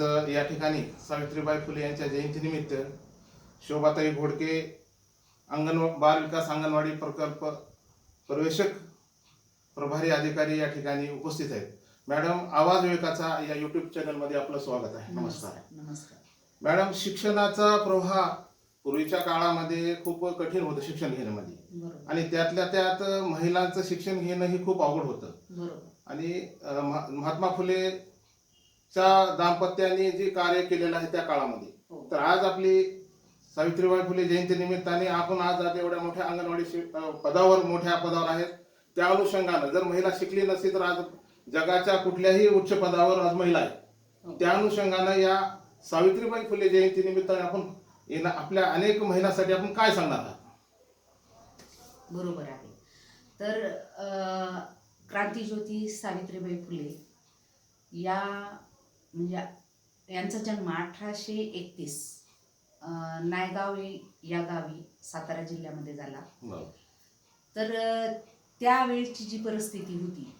आज या ठिकाणी सावित्रीबाई फुले यांच्या जयंतीनिमित्त शोभाताई घोडके अंगणवा बाल विकास अंगणवाडी प्रकल्प प्रवेशक प्रभारी अधिकारी या ठिकाणी उपस्थित आहेत. मॅडम आवाज विवेकाचा या युट्यूब चॅनलमध्ये आपलं स्वागत आहे. नमस्कार. नमस्कार मॅडम शिक्षणाचा प्रवाह पूर्वीच्या काळामध्ये खूप कठीण होतं शिक्षण घेण्यामध्ये. आणि त्यातल्या त्यात महिलांचं शिक्षण घेणं हे खूप अवघड होतं. आणि अ, महा- फुलेच्या दाम्पत्याने जे कार्य केलेलं आहे त्या काळामध्ये. हो. तर आज आपली सावित्रीबाई फुले जयंती निमित्ताने आपण आज आज एवढ्या मोठ्या अंगणवाडी पदावर मोठ्या पदावर आहेत. त्या अनुषंगानं जर महिला शिकली नसती तर आज जगाच्या कुठल्याही उच्च पदावर आज महिला आहे हो. त्या अनुषंगानं या सावित्रीबाई फुले जयंती निमित्ताने आपण येणा- आपल्या अनेक महिलांसाठी आपण काय सांगणार आहात? बरोबर आहे. तर क्रांतीज्योती सावित्रीबाई फुले या म्हणजे यांचा जन्म अठराशे एकतीस नायगाव या गावी सातारा जिल्ह्यामध्ये झाला. तर त्यावेळची जी परिस्थिती होती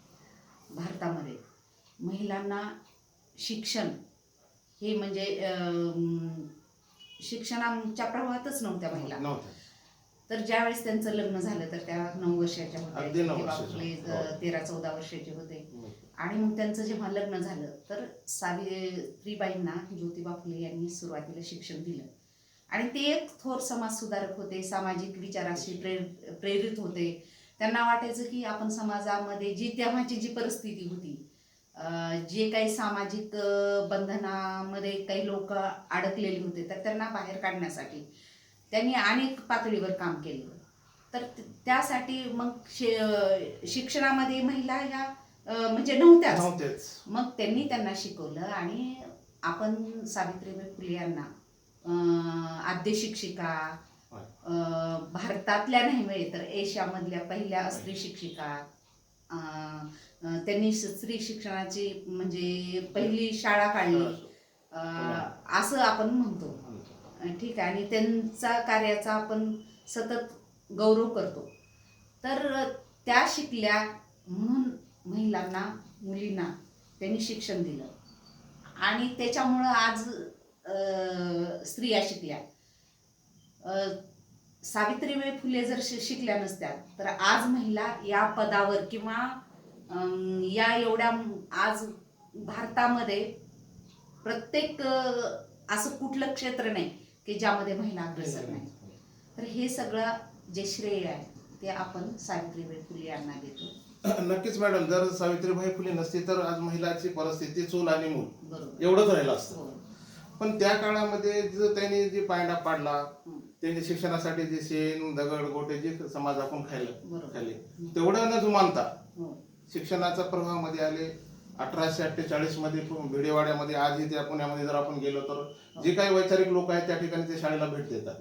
भारतामध्ये महिलांना शिक्षण हे म्हणजे शिक्षणाच्या प्रवाहातच नव्हत्या महिला. तर ज्यावेळेस त्यांचं लग्न झालं तर त्या नऊ वर्षाच्या होत्या. तेरा चौदा वर्षाचे होते. आणि मग त्यांचं जेव्हा लग्न झालं तर सावित्रीबाईंना ज्योतिबा फुले यांनी सुरुवातीला शिक्षण दिलं. आणि ते एक थोर समाज सुधारक होते सामाजिक विचाराशी प्रेर प्रेरित होते. त्यांना वाटायचं की आपण समाजामध्ये जी तेव्हाची जी परिस्थिती होती जे काही सामाजिक बंधनामध्ये काही लोक अडकलेली होते तर त्यांना बाहेर काढण्यासाठी त्यांनी अनेक पातळीवर काम केलं. तर त्यासाठी मग शे शिक्षणामध्ये महिला ह्या म्हणजे नव्हत्याच. नव्हतेच मग त्यांनी त्यांना शिकवलं आणि आपण सावित्रीबाई फुले यांना अं, आद्य शिक्षिका होय. अं, भारतातल्या नाही तर एशियामधल्या पहिल्या स्त्री शिक्षिका अं, अं, त्यांनी श- स्त्री शिक्षणाची म्हणजे पहिली शाळा काढली. अं, असं आपण म्हणतो. ठीक आहे. आणि त्यांचा कार्याचा आपण सतत गौरव करतो. तर त्या शिकल्या म्हणून महिलांना मुलींना त्यांनी शिक्षण दिलं. आणि त्याच्यामुळं आज स्त्रिया शिकल्या सावित्रीबाई फुले जर शि- शिकल्या नसत्या तर आज महिला या पदावर किंवा या एवढ्या आज भारतामध्ये प्रत्येक असं कुठलं क्षेत्र नाही की ज्यामध्ये महिला अग्रसर नाही. तर हे सगळं जे श्रेय आहे ते आपण सावित्रीबाई फुले यांना देतो. नक्कीच मॅडम जर सावित्रीबाई फुले नसती तर आज महिलाची परिस्थिती चूल आणि मूल एवढंच राहिलं असतं. हो. पण त्या काळामध्ये जो त्यांनी जे पायंडा पाडला हं. त्यांनी शिक्षणासाठी जे शेण दगड गोटे जे समाज आपण खायला खाल्ले तेवढं न जुमानता हो. शिक्षणाच्या प्रवाहामध्ये आले. अठराशे अठ्ठेचाळीसमध्ये भिडेवाड्यामध्ये आजही त्या पुण्यामध्ये जर आपण गेलो तर जे काही वैचारिक लोक आहेत त्या ठिकाणी ते शाळेला भेट देतात.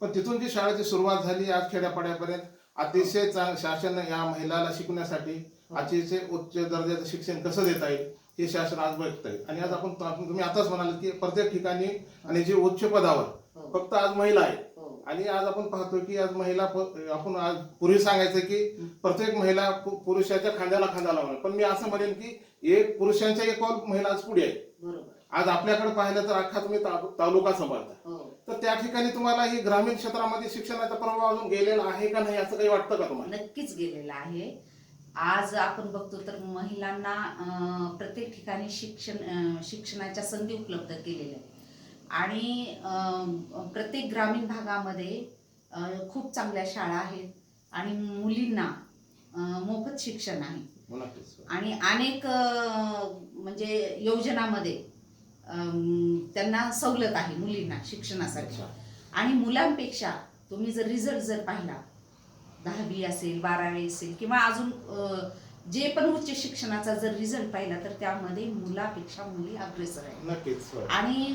पण तिथून जी शाळेची सुरुवात झाली आज खेड्यापाड्यापर्यंत अतिशय चांग शासन या महिलाला शिकण्यासाठी अतिशय उच्च दर्जाचं शिक्षण कसं देता येईल हे शासन आज बघत आहे. आणि आज आपण तुम्ही आताच म्हणाल की प्रत्येक ठिकाणी आणि जे उच्च पदावर हो. फक्त आज महिला आहे हो. आणि आज आपण पाहतो की आज महिला आपण आज पूर्वी सांगायचं की प्रत्येक महिला पुरुषाच्या खांद्याला खांदा लावणार. पण मी असं म्हणेन की एक पुरुषांच्या एक महिला आज पुढे आहे. आज आपल्याकडे पाहिलं तर अख्खा तुम्ही तालुका सांभाळता. हो. तर त्या ठिकाणी तुम्हाला ही ग्रामीण क्षेत्रामध्ये शिक्षणाचा प्रभाव अजून गेलेला आहे का नाही असं काही वाटतं का तुम्हाला? नक्कीच गेलेला आहे. आज आपण बघतो तर महिलांना प्रत्येक ठिकाणी शिक्षण शिक्षणाच्या संधी उपलब्ध केलेल्या आहेत. आणि प्रत्येक ग्रामीण भागामध्ये खूप चांगल्या शाळा आहेत आणि मुलींना मोफत शिक्षण आहे. नक्कीच. आणि अनेक म्हणजे योजनामध्ये त्यांना सवलत आहे मुलींना शिक्षणासाठी. आणि मुलांपेक्षा तुम्ही जर रिझल्ट जर पाहिला दहावी असेल बारावी असेल किंवा अजून जे पण उच्च शिक्षणाचा जर रिझल्ट पाहिला तर त्यामध्ये मुलापेक्षा मुली अग्रेसर आहे होय. आणि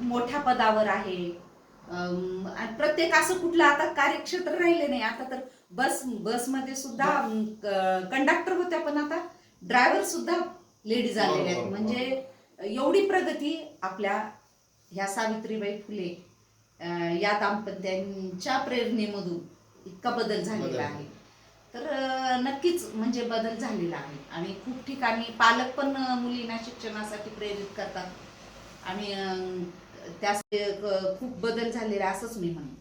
मोठ्या पदावर आहे. प्रत्येक असं कुठलं आता कार्यक्षेत्र राहिले नाही. आता तर बस बसमध्ये सुद्धा कंडक्टर होत्या पण आता ड्रायव्हर सुद्धा लेडीज आलेल्या आहेत. बरोबर, म्हणजे एवढी प्रगती आपल्या ह्या सावित्रीबाई फुले या दाम्पत्यांच्या प्रेरणेमधून इतका बदल. झालेला आहे. तर नक्कीच म्हणजे बदल झालेला आहे. आणि खूप ठिकाणी पालक पण मुलींना शिक्षणासाठी प्रेरित करतात. आणि क- खूप बदल झालेला असंच मी म्हणेन.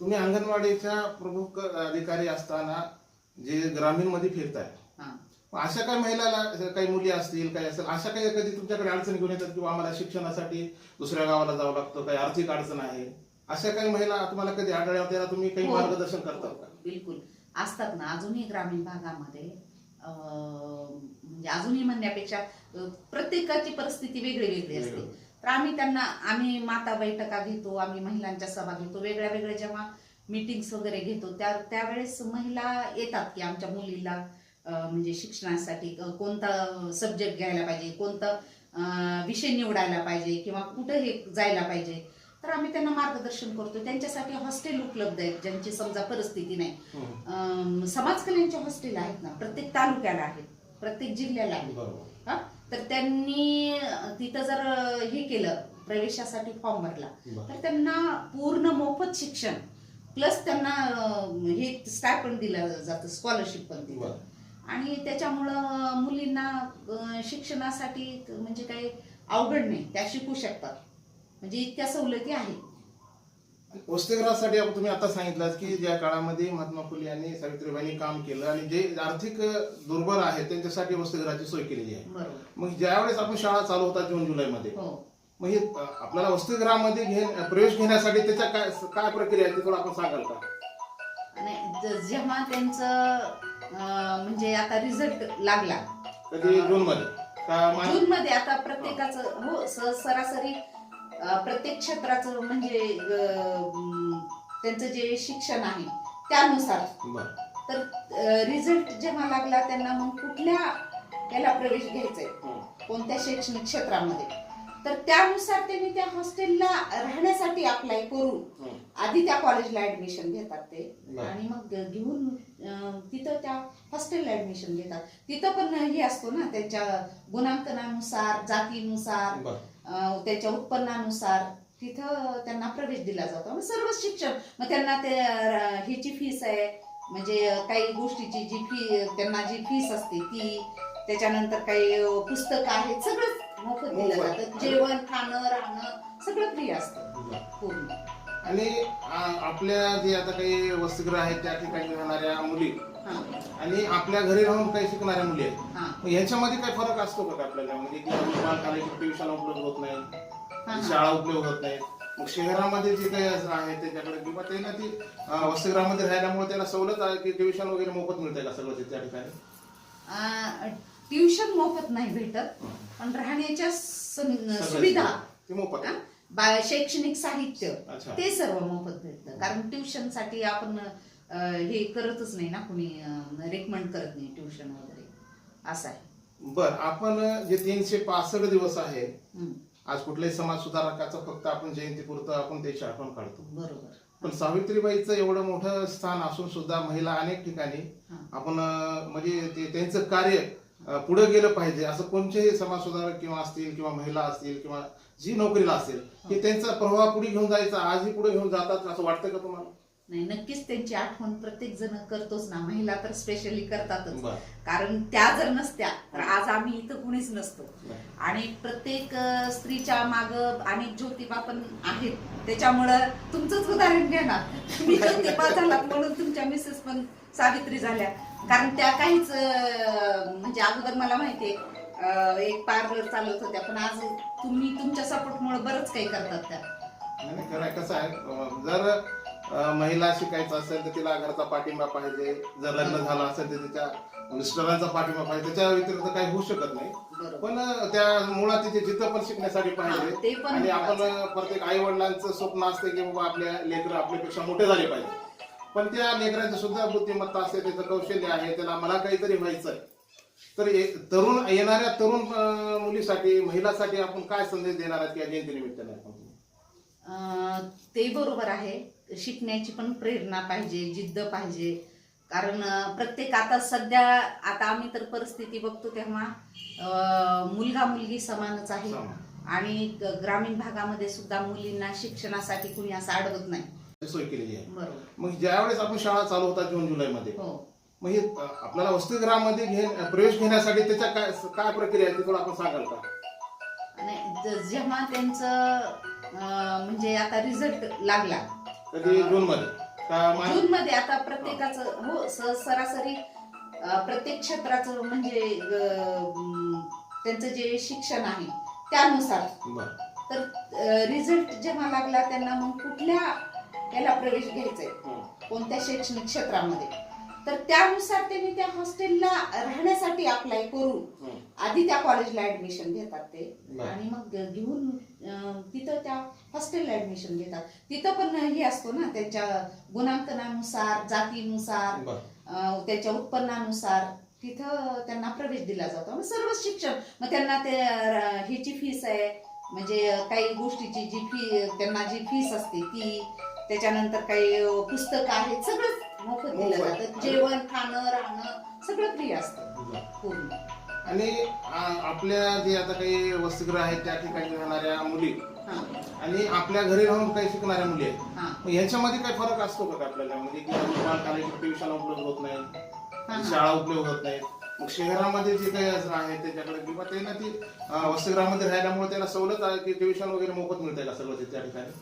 तुम्ही अंगणवाडीच्या प्रमुख अधिकारी असताना जे ग्रामीणमध्ये फिरताय हां. अशा काही महिलाला काही मुली असतील काही असेल अशा काही कधी तुमच्याकडे अडचण घेऊन येतात किंवा आम्हाला शिक्षणासाठी दुसऱ्या गावाला जावं लागतं काही आर्थिक अडचण आहे. अशा काही महिला तुम्हाला कधी आढळल्या त्याला तुम्ही काही हो. मार्गदर्शन करता का? बिलकुल. असतात ना. अजूनही ग्रामीण भागामध्ये म्हणजे अजूनही म्हणण्यापेक्षा प्रत्येकाची परिस्थिती वेगळी वेगळी असते. तर आम्ही त्यांना आम्ही माता बैठका घेतो आम्ही महिलांच्या सभा घेतो वेगळ्या वेगळ्या जेव्हा मीटिंग्स वगैरे घेतो त्या त्यावेळेस महिला येतात की आमच्या मुलीला म्हणजे शिक्षणासाठी कोणता सब्जेक्ट घ्यायला पाहिजे कोणता विषय निवडायला पाहिजे किंवा कुठं हे जायला पाहिजे तर आम्ही त्यांना मार्गदर्शन करतो त्यांच्यासाठी हॉस्टेल उपलब्ध आहेत ज्यांची समजा परिस्थिती नाही. अं, समाज कल्याणचे हॉस्टेल आहेत ना प्रत्येक तालुक्याला आहेत प्रत्येक जिल्ह्याला आहेत हा? तर त्यांनी तिथं जर हे केलं प्रवेशासाठी फॉर्म भरला. तर त्यांना पूर्ण मोफत शिक्षण प्लस त्यांना हे स्टायपन दिलं जातं स्कॉलरशिप पण दिलं. आणि त्याच्यामुळं मुलींना शिक्षणासाठी म्हणजे काही अवघड नाही त्या शिकू शकतात. म्हणजे इतक्या सवलती आहेत. वसतिगृहासाठी तुम्ही आता सांगितलं की ज्या काळामध्ये महात्मा फुले यांनी सावित्रीबाईंनी काम केलं आणि जे आर्थिक दुर्बल आहेत त्यांच्यासाठी वसतिगृहाची सोय केलेली आहे. मग ज्यावेळेस आपण शाळा चालू होतात जून जुलैमध्ये हो. मग हे आपल्याला वसतिगृहामध्ये घे प्रवेश घेण्यासाठी त्याच्या काय काय प्रक्रिया आहे ते थोडं आपण सांगाल का? ज- जेव्हा त्यांचं म्हणजे आता रिझल्ट लागला कधी जून मध्ये का मा- जून मध्ये आता प्रत्येकाचं हो स- सरासरी अं, प्रत्येक क्षेत्राचं म्हणजे अं, त्यांचं जे शिक्षण आहे त्यानुसार बरं. तर रिझल्ट जेव्हा लागला त्यांना मग कुठल्या याला प्रवेश घ्यायचाय हं. कोणत्या शैक्षणिक क्षेत्रामध्ये तर त्यानुसार त्यांनी त्या हॉस्टेलला राहण्यासाठी अप्लाय करून हं. आधी त्या कॉलेजला ऍडमिशन घेतात ते बरं. आणि मग घेऊन अं, हॉस्टेलला ऍडमिशन घेतात तिथं पण हे असतो ना त्याच्या गुणांकनानुसार जातीनुसार. अं, त्याच्या उत्पन्नानुसार तिथं त्यांना प्रवेश दिला जातो मग सर्व शिक्षण मग त्यांना ते अं, ह्याची फीस आहे म्हणजे काही गोष्टीची जी फी त्यांना जी फीस असते ती त्याच्यानंतर काही अं, पुस्तकं आहेत सगळं मोफत दिलं मोफत. जातं जेवण खाणं राहणं सगळं फ्री असतं. पूर्ण आणि आ- आपल्या जे आता काही वसतिगृह आहेत त्या ठिकाणी राहणाऱ्या मुली आणि आपल्या घरी राहून काही शिकणाऱ्या मुली आहेत. हा. यांच्यामध्ये काय फरक असतो का आपल्याला? म्हणजे ट्युशन उपलब्ध होत नाही. शाळा उपलब्ध होत नाही. मग शहरामध्ये जे काही आहे त्याच्याकडे किंवा त्यांना ती वसतिगृहामध्ये राहिल्यामुळे त्याला सवलत आहे की ट्युशन वगैरे मोफत मिळते का सगळं त्या ठिकाणी? ट्युशन मोफत नाही भेटत पण राहण्याच्या सुविधा. मोफत हा? शैक्षणिक साहित्य ते सर्व मोफत भेटतं. कारण ट्युशनसाठी आपण हे करतच नाही ना कुणी रेकमेंड करत नाही ट्युशन वगैरे. असं आहे. बर आपण जे तीनशे पासष्ट दिवस आहे हम्म, आज कुठल्याही समाज सुधारकाचं फक्त आपण जयंतीपुरतं आपण त्याची आठवण काढतो. बरोबर. पण सावित्रीबाईचं एवढं मोठं स्थान असून सुद्धा महिला अनेक ठिकाणी हा. आपण अं, म्हणजे ते त्यांचं कार्य अं, पुढे गेलं पाहिजे असं कोणतेही समाज सुधारक किंवा असतील किंवा महिला असतील किंवा जी नोकरीला असेल की त्यांचा प्रवाह पुढे घेऊन जायचा आजही पुढे घेऊन जातात असं वाटतं का तुम्हाला? नाही नक्कीच त्यांची आठवण प्रत्येक जण करतोच ना. महिला तर स्पेशली करतातच. कारण त्या जर नसत्या तर आज आम्ही इथं कुणीच नसतो. आणि प्रत्येक स्त्रीच्या माग अनेक ज्योतिबा पण आहेत. त्याच्यामुळं तुमचंच उदाहरण घ्या ना तुम्ही ज्योतिबा झालात म्हणून तुमच्या मिसेस पण सावित्री झाल्या. कारण त्या काहीच म्हणजे अगोदर मला माहितीये एक पार्लर चालवत होत्या पण आज तुम्ही तुमच्या सपोर्टमुळे बरंच काही करतात त्या. कसं आहे जर महिला शिकायचं असेल तर तिला घरचा पाठिंबा पाहिजे. जर लग्न झालं असेल तर तिच्या मिस्टरांचा पाठिंबा पाहिजे. त्याच्या व्यतिरिक्त काही होऊ शकत नाही. पण त्या मुळात तिथे जिथं पण शिकण्यासाठी पाहिजे. ते पण आणि आपण प्रत्येक आई वडिलांचं स्वप्न असते की बाबा आपल्या लेकर आपल्यापेक्षा मोठे झाले पाहिजे. पण त्या लेकरांची सुद्धा बुद्धिमत्ता असते त्याचं कौशल्य आहे त्याला मला काहीतरी व्हायचंय. तर तरुण येणाऱ्या तरुण मुलीसाठी महिलासाठी आपण काय संदेश देणार आहात या जयंती निमित्ताने आपण? ते बरोबर आहे. शिकण्याची पण प्रेरणा पाहिजे जिद्द पाहिजे. कारण प्रत्येक आता सध्या आता आम्ही तर परिस्थिती बघतो तेव्हा मुलगा मुलगी समानच आहे. आणि ग्रामीण भागामध्ये सुद्धा मुलींना शिक्षणासाठी कुणी असं अडवत नाही. सोय केलेली आहे. बरोबर. मग ज्यावेळेस आपण शाळा चालू होतात जून जुलैमध्ये हो. मग हे आपल्याला वसतिगृहामध्ये घे प्रवेश घेण्यासाठी त्याच्या काय काय प्रक्रिया आहे ते आपण सांगाल का? जेव्हा त्यांचं म्हणजे आता रिझल्ट लागला कधी जून मध्ये का जून मध्ये आता प्रत्येकाचं हो स- सरासरी अं, प्रत्येक क्षेत्राचं म्हणजे अं, त्यांचं जे शिक्षण आहे त्यानुसार बरं. तर रिझल्ट जेव्हा लागला त्यांना मग कुठल्या याला प्रवेश घ्यायचाय हं. कोणत्या शैक्षणिक क्षेत्रामध्ये तर त्यानुसार त्यांनी त्या हॉस्टेलला राहण्यासाठी अप्लाय करून. आधी त्या कॉलेजला ऍडमिशन घेतात ते. आणि मग घेऊन तिथं त्या हॉस्टेलला ऍडमिशन घेतात. तिथं पण हे असतो ना त्याच्या गुणांकनानुसार जातीनुसार त्याच्या उत्पन्नानुसार तिथं त्यांना प्रवेश दिला जातो. मग सर्व शिक्षण मग त्यांना ते ह्याची फीस आहे. म्हणजे काही गोष्टीची जी फी त्यांना जी फीस असते ती त्याच्यानंतर काही पुस्तकं आहेत सगळं मोफत दिलं मोफत. जातं जेवण खाणं राहणं सगळं फ्री असतं. बरं. पूर्ण. आणि आ- आपल्या जे आता काही वसतिगृह आहेत त्या ठिकाणी राहणाऱ्या मुली हा. आणि आपल्या घरी राहून काही शिकणाऱ्या मुली आहेत हा. मग यांच्यामध्ये काही फरक असतो का आपल्याला? म्हणजे की बालकाला ट्युशन उपलब्ध होत नाही हा. शाळा उपलब्ध होत नाही. मग शहरामध्ये जे काही असं आहे त्याच्याकडे किंवा त्यांना ती अं, वसतिगृहामध्ये राहिल्यामुळे त्याला सवलत आहे की ट्युशन वगैरे मोफत मिळते का सर्व त्या ठिकाणी?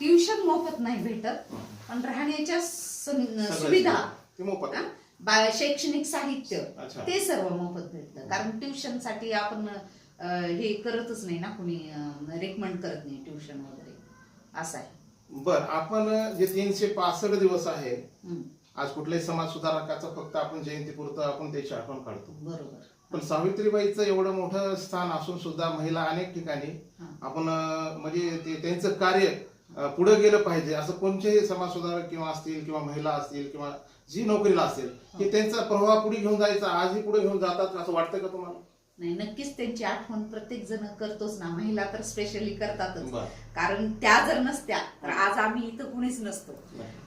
ट्युशन मोफत नाही भेटत पण राहण्याच्या सं- सुविधा. ते मोफत. हा? आहे. बा- शैक्षणिक साहित्य अच्छा. ते सर्व मोफत भेटतं. कारण ट्युशनसाठी आपण अं, हे करतच नाही ना कुणी रेकमेंड करत नाही ट्युशन वगैरे. असं आहे. बर आपण जे तीनशे पासष्ट दिवस आहे हम्म, आज कुठल्याही समाज सुधारकाचं फक्त आपण जयंतीपुरतं आपण त्याची आठवण काढतो. बरोबर. पण सावित्रीबाईचं एवढं मोठं स्थान असून सुद्धा महिला अनेक ठिकाणी हा. आपण अं, म्हणजे ते त्यांचं कार्य पुढे गेलं पाहिजे. असं कोणतेही समाज सुधारक किंवा असतील किंवा महिला असतील किंवा जी नोकरीला असेल की त्यांचा प्रवाह पुढे घेऊन जायचा आजही पुढे घेऊन जातात असं वाटतं का तुम्हाला? नाही नक्कीच त्यांची आठवण प्रत्येक जण करतोच ना. महिला तर स्पेशली करतातच. कारण त्या जर नसत्या तर आज आम्ही इथं कुणीच नसतो.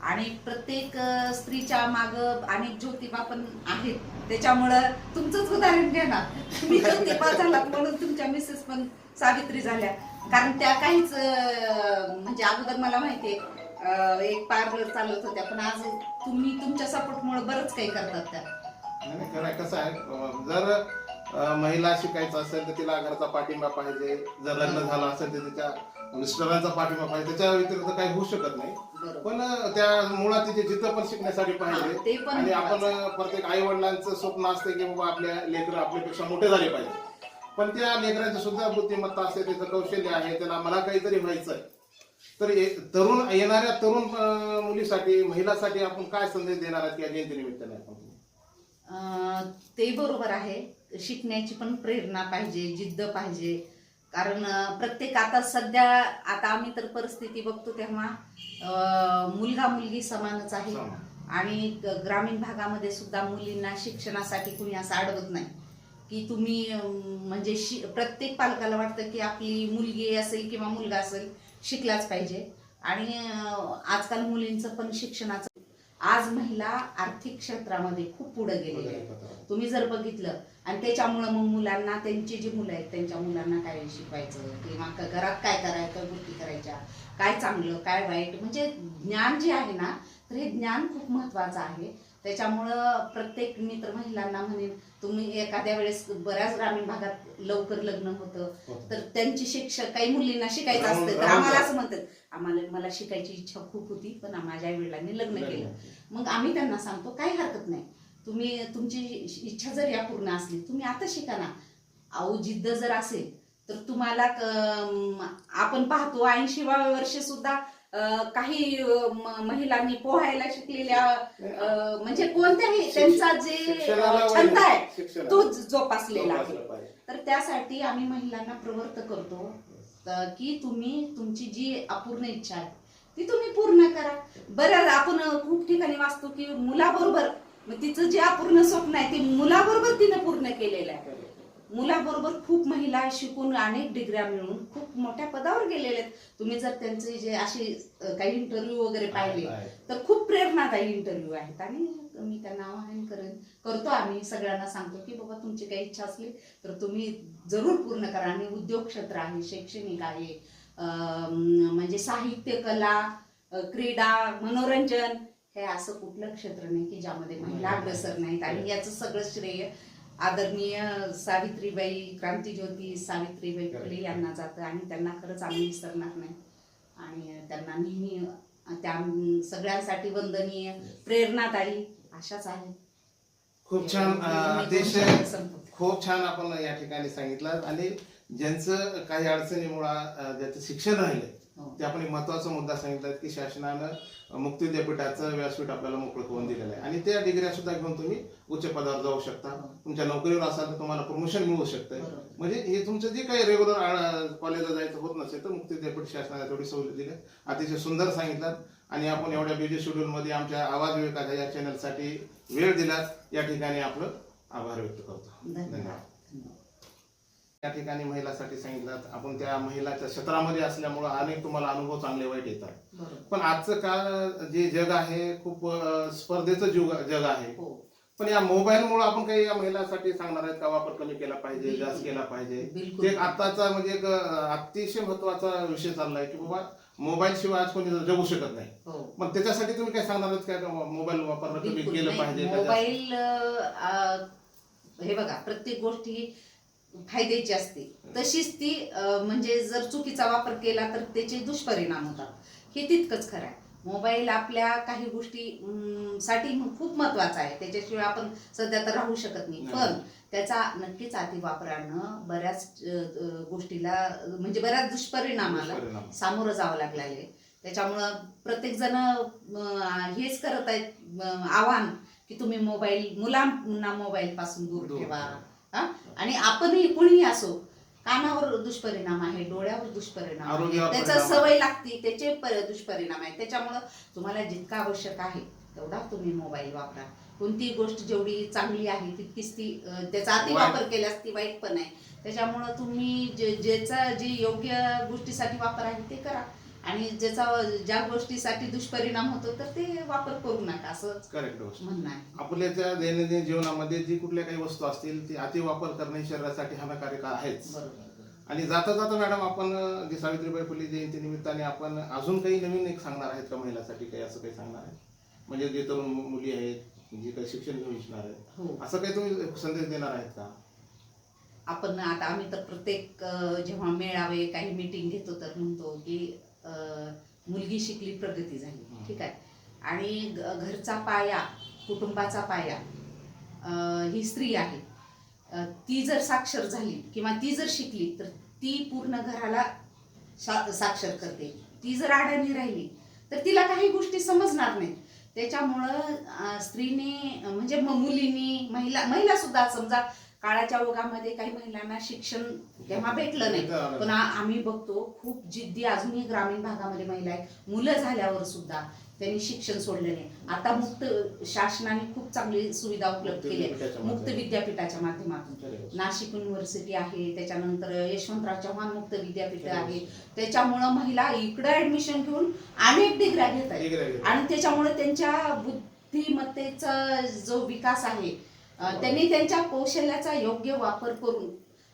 आणि प्रत्येक स्त्रीच्या माग अनेक ज्योतिबा पण आहेत. त्याच्यामुळं तुमचंच उदाहरण घ्या ना. तुम्ही ज्योतिबा झालात म्हणून तुमच्या मिसेस पण सावित्री झाल्या. कारण त्या काहीच म्हणजे अगोदर मला माहितीये एक पार्लर चालवत होत्या पण आज तुम्ही तुमच्या सपोर्टमुळे बरंच काही करतात त्या. नाही, नाही, खरं आहे, कसं आहे अं, जर अं, महिला शिकायचं असेल तर तिला घरचा पाठिंबा पाहिजे जर लग्न झालं असेल तर तिच्या मिस्टरांचा पाठिंबा पाहिजे त्याच्या व्यतिरिक्त काही होऊ शकत नाही. बरोबर. पण अं, त्या मुळात तिथे जिथं पण शिकण्यासाठी हा, पाहिजे. ते पण आणि आपण. अं, प्रत्येक आई वडिलांचं स्वप्न असते की बाबा आपल्या लेकर आपल्यापेक्षा मोठे झाले पाहिजे. पण त्या लेकरांची सुद्धा बुद्धिमत्ता असते त्याचं कौशल्य आहे त्याला मला काहीतरी व्हायचं आहे तर तरुण येणाऱ्या तरुण मुलीसाठी महिलासाठी आपण काय संदेश देणार आहात या जयंती निमित्ताने आपण? ते बरोबर आहे. शिकण्याची पण प्रेरणा पाहिजे जिद्द पाहिजे. कारण प्रत्येक आता सध्या आता आम्ही तर परिस्थिती बघतो तेव्हा मुलगा मुलगी समानच आहे. आणि ग्रामीण भागामध्ये सुद्धा मुलींना शिक्षणासाठी कुणी असं अडवत नाही. की तुम्ही म्हणजे शि प्रत्येक पालकाला वाटतं की आपली मुलगी असेल किंवा मुलगा असेल शिकलाच पाहिजे. आणि आजकाल मुलींचं पण शिक्षणाचं आज महिला आर्थिक क्षेत्रामध्ये खूप पुढे गेलेल्या आहेत तुम्ही जर बघितलं आणि त्याच्यामुळं मग मुलांना त्यांची जी मुलं आहेत त्यांच्या मुलांना काय शिकवायचं किंवा घरात काय करायचं काय गोष्टी करायच्या काय चांगलं काय वाईट म्हणजे ज्ञान जे आहे ना तर हे ज्ञान खूप महत्वाचं आहे. त्याच्यामुळं प्रत्येक मित्र महिलांना म्हणेन तुम्ही एखाद्या वेळेस बऱ्याच ग्रामीण भागात लवकर लग्न होतं. तर त्यांची शिक्षक काही मुलींना शिकायचं असतं तर आम्हाला. असं म्हणतात आम्हाला मला शिकायची इच्छा खूप होती पण माझ्या वडिलांनी लग्न केलं मग आम्ही त्यांना सांगतो काही हरकत नाही तुम्ही तुमची इच्छा जर या पूर्ण असली तुम्ही आता शिका ना अहो जिद्द जर असेल तर तुम्हाला आपण पाहतो ऐंशीव्या वर्षी सुद्धा काही महिलांनी पोहायला शिकलेल्या म्हणजे कोणत्याही त्यांचा जे छंद आहे तो जोपासलेला आहे. तर त्यासाठी आम्ही महिलांना प्रवृत्त करतो की तुम्ही तुमची जी अपूर्ण इच्छा आहे ती तुम्ही पूर्ण करा. बरं आपण खूप ठिकाणी वाचतो की मुलाबरोबर तिचं जे अपूर्ण स्वप्न आहे ते मुलाबरोबर तिने पूर्ण केलेलं आहे. मुलाबरोबर खूप महिला शिकून अनेक डिग्र्या मिळवून खूप मोठ्या पदावर गेलेल्या आहेत. तुम्ही जर त्यांचे जे असे काही इंटरव्ह्यू वगैरे पाहिले. तर खूप प्रेरणादायी इंटरव्ह्यू आहेत. आणि मी त्यांना आवाहन करेन करतो आम्ही. सगळ्यांना सांगतो की बाबा तुमची काही इच्छा असली तर तुम्ही जरूर पूर्ण करा. आणि उद्योग क्षेत्र आहे शैक्षणिक आहे म्हणजे साहित्य कला क्रीडा मनोरंजन हे असं कुठलं क्षेत्र नाही की ज्यामध्ये महिला अग्रसर नाहीत. आणि याचं सगळं श्रेय आदरणीय सावित्रीबाई क्रांतीज्योती सावित्रीबाई फुले यांना जातं आणि त्यांना खरंच आम्ही विसरणार नाही आणि त्यांना नेहमी त्या सगळ्यांसाठी वंदनीय प्रेरणादायी अशाच आहेत खूप छान अतिशय. खूप छान आपण या ठिकाणी सांगितलं आणि ज्यांचं काही अडचणीमुळे ज्याचं शिक्षण राहिलंय हो. ते आपण एक महत्त्वाचा मुद्दा सांगितला की शासनानं मुक्त विद्यापीठाचं व्यासपीठ आपल्याला मोकळं करून दिलेलं आहे. आणि त्या डिग्र्या सुद्धा घेऊन तुम्ही उच्च पदावर जाऊ शकता. हो. तुमच्या नोकरीवर असाल तर तुम्हाला प्रमोशन मिळू शकतं. म्हणजे हे तुमचं जे काही रेग्युलर कॉलेजला जायचं होत नसेल तर मुक्त विद्यापीठ शासनाने तेवढी सवलत दिली. अतिशय सुंदर सांगितलं. आणि आपण एवढ्या बिझी शेड्यूल मध्ये आमच्या आवाज विवेकाच्या या चॅनलसाठी वेळ दिलात. या ठिकाणी आपलं आभार व्यक्त करतो. धन्यवाद. या ठिकाणी महिलासाठी सांगितलं आपण त्या महिलाच्या क्षेत्रामध्ये असल्यामुळं अनेक तुम्हाला अनुभव चांगले वाईट येतात. पण आजचं काळ जे जग आहे खूप स्पर्धेचं जुग जग आहे. हो. पण या मोबाईल मुळे आपण काही या महिलांसाठी सांगणार आहेत का वापर कमी केला पाहिजे. जास्त केला पाहिजे. ते आताचा म्हणजे एक अतिशय महत्त्वाचा विषय चाललाय की बाबा मोबाईल शिवाय आज कोणी जगू शकत नाही. हो. पण त्याच्यासाठी तुम्ही काय सांगणार आहेत का? मोबाईल वापरणं कमी केलं. पाहिजे? मोबाईल हे बघा प्रत्येक गोष्टी फायद्याची असते. तशीच ती म्हणजे जर चुकीचा वापर केला तर त्याचे दुष्परिणाम होतात. हे तितकंच खरं आहे. मोबाईल आपल्या काही गोष्टी साठी खूप महत्त्वाचा आहे. त्याच्याशिवाय आपण सध्या तर राहू शकत नाही. पण त्याचा नक्कीच अतिवापरानं बऱ्याच गोष्टीला म्हणजे बऱ्याच दुष्परिणामाला दुष्परिणाम. सामोरं जावं लागलेलं आहे. त्याच्यामुळं प्रत्येक जण हेच करत आहेत आव्हान की तुम्ही मोबाईल मुलांना मोबाईल पासून दूर ठेवा. हा? आणि आपणही कुणीही असो कानावर दुष्परिणाम आहे डोळ्यावर दुष्परिणाम आहे. त्याचा सवय लागते त्याचे दुष्परिणाम आहे. त्याच्यामुळं तुम्हाला जितका आवश्यक आहे तेवढा तुम्ही मोबाईल वापरा. कोणतीही गोष्ट जेवढी चांगली आहे तितकीच ती त्याचा अतिवापर केल्यास ती वाईट पण आहे. त्याच्यामुळं तुम्ही जे ज्याचा जे योग्य गोष्टीसाठी वापर आहे ते करा. आणि ज्याचा ज्या गोष्टीसाठी दुष्परिणाम होतो तर ते वापर करू नका असं करेक्ट गोष्ट. म्हणणं आहे. आपल्या त्या दैनंदिन जीवनामध्ये जी कुठल्या काही वस्तू असतील ती अतिवापर करणे शरीरासाठी हानिकारक आहेच. बरोबर आणि जाता जाता मॅडम आपण जी सावित्रीबाई फुले जयंती निमित्ताने आपण अजून काही नवीन एक सांगणार आहेत का महिलांसाठी काही असं काही सांगणार आहे म्हणजे जे तरुण मुली आहेत जे काही शिक्षण घेऊ इच्छिणार आहेत हो. असं काही तुम्ही संदेश देणार आहेत का? आपण आता आम्ही तर प्रत्येक जेव्हा मेळावे काही मीटिंग घेतो तर म्हणतो की मुलगी शिकली प्रगती झाली. ठीक आहे? आणि घरचा पाया कुटुंबाचा पाया ही स्त्री आहे. ती जर साक्षर झाली किंवा ती जर शिकली तर ती पूर्ण घराला सा- साक्षर करते. ती जर अडाणी राहिली तर तिला काही गोष्टी समजणार नाहीत त्याच्यामुळं स्त्रीने म्हणजे मुलींनी महिला महिला सुद्धा समजा काळाच्या ओघामध्ये काही महिलांना शिक्षण तेव्हा भेटलं नाही. पण आम्ही बघतो खूप जिद्दी अजूनही ग्रामीण भागामध्ये महिला आहेत. मुलं झाल्यावर सुद्धा त्यांनी शिक्षण सोडलं नाही. आता मुक्त शासनाने खूप चांगली सुविधा उपलब्ध केली आहे. मुक्त. विद्यापीठाच्या माध्यमातून. नाशिक युनिव्हर्सिटी आहे त्याच्यानंतर यशवंतराव चव्हाण मुक्त विद्यापीठ आहे. त्याच्यामुळं महिला इकडे ऍडमिशन घेऊन अनेक डिग्र्या घेत आहेत. आणि त्याच्यामुळे त्यांच्या बुद्धिमत्तेचा जो विकास आहे त्यांनी त्यांच्या कौशल्याचा योग्य वापर करून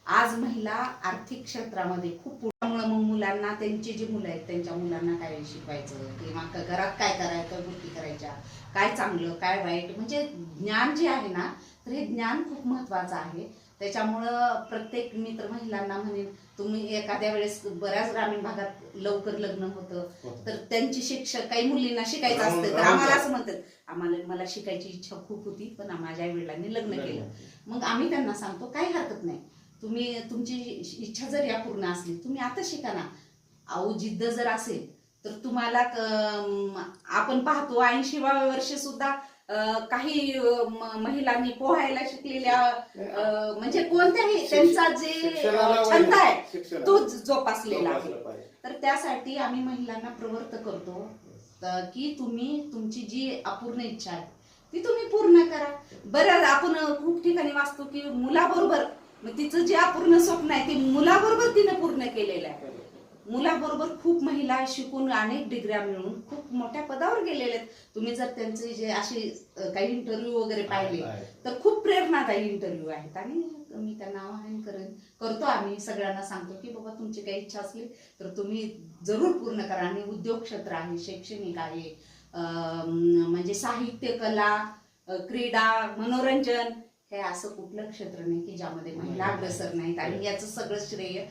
आज महिला आर्थिक क्षेत्रामध्ये खूप पुढ्यामुळे मग मुलांना त्यांची जी मुलं आहेत त्यांच्या मुलांना काय शिकवायचं किंवा घरात काय करायचं गोष्टी करायच्या काय चांगलं काय वाईट म्हणजे ज्ञान जे आहे ना तर हे ज्ञान खूप महत्वाचं आहे. त्याच्यामुळं प्रत्येक मित्र महिलांना म्हणेन तुम्ही एखाद्या वेळेस बऱ्याच ग्रामीण भागात लवकर लग्न होतं. तर त्यांची शिक्षक काही मुलींना शिकायचं असतं तर आम्हाला. असं म्हणतात आम्हाला मला शिकायची इच्छा खूप होती पण माझ्या वडिलांनी लग्न केलं मग आम्ही त्यांना सांगतो काही हरकत नाही तुम्ही तुमची इच्छा जर या पूर्ण असली तुम्ही आता शिका ना अहो जिद्द जर असेल तर तुम्हाला आपण पाहतो ऐंशीव्या वर्षी सुद्धा काही महिलांनी पोहायला शिकलेल्या म्हणजे कोणत्याही त्यांचा जे छंद आहे. तो जोपासलेला आहे. तर त्यासाठी आम्ही महिलांना प्रवृत्त करतो की तुम्ही तुमची जी अपूर्ण इच्छा आहे ती तुम्ही पूर्ण करा बरं आपण खूप ठिकाणी वाचतो की मुलाबरोबर मग तिचं जे अपूर्ण स्वप्न आहे ते मुलाबरोबर तिने पूर्ण केलेलं आहे मुलाबरोबर खूप महिला शिकून अनेक डिग्र्या मिळवून खूप मोठ्या पदावर गेलेल्या आहेत. तुम्ही जर त्यांचे जे असे काही इंटरव्ह्यू वगैरे पाहिले. तर खूप प्रेरणादायी इंटरव्ह्यू आहेत. आणि मी त्यांना आवाहन करेन करतो आम्ही. सगळ्यांना सांगतो की बाबा तुमची काही इच्छा असली तर तुम्ही जरूर पूर्ण करा. आणि उद्योग क्षेत्र आहे शैक्षणिक आहे म्हणजे साहित्य कला क्रीडा मनोरंजन हे असं कुठलं क्षेत्र नाही की ज्यामध्ये महिला अग्रेसर नाहीत. आणि याचं सगळं श्रेय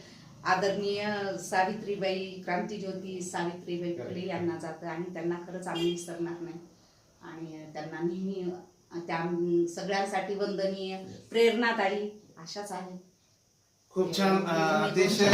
आदरणीय सावित्रीबाई क्रांतीज्योती सावित्रीबाई फुले यांना जातं आणि त्यांना खरंच आम्ही विसरणार नाही आणि त्यांना नेहमी त्या सगळ्यांसाठी वंदनीय प्रेरणादायी अशाच आहेत खूप छान अतिशय.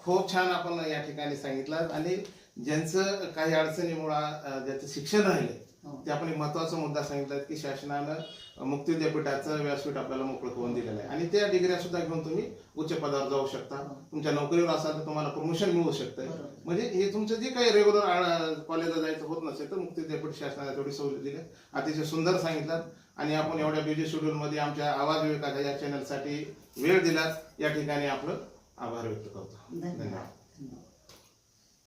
खूप छान आपण या ठिकाणी सांगितलं आणि ज्यांचं काही अडचणीमुळे ज्याचं शिक्षण राहिले हो. ते आपण महत्त्वाचा मुद्दा सांगितला की शासनानं मुक्ती विद्यापीठाचं व्यासपीठ आपल्याला मोकळं करून दिलेलं आहे. आणि त्या डिग्र्या सुद्धा घेऊन तुम्ही उच्च पदावर जाऊ शकता. तुमच्या नोकरीवर असाल तर तुम्हाला प्रमोशन मिळू शकतं. म्हणजे हे तुमचं जे काही रेग्युलर कॉलेजला जायचं होत नसेल तर मुक्ती विद्यापीठ शासनाने तेवढी सवलत दिली. अतिशय सुंदर सांगितलं. आणि आपण एवढ्या बिझी शेड्यूलमध्ये आमच्या आवाज विवेकाच्या या चॅनलसाठी वेळ दिलात. या ठिकाणी आपलं आभार व्यक्त करतो. धन्यवाद.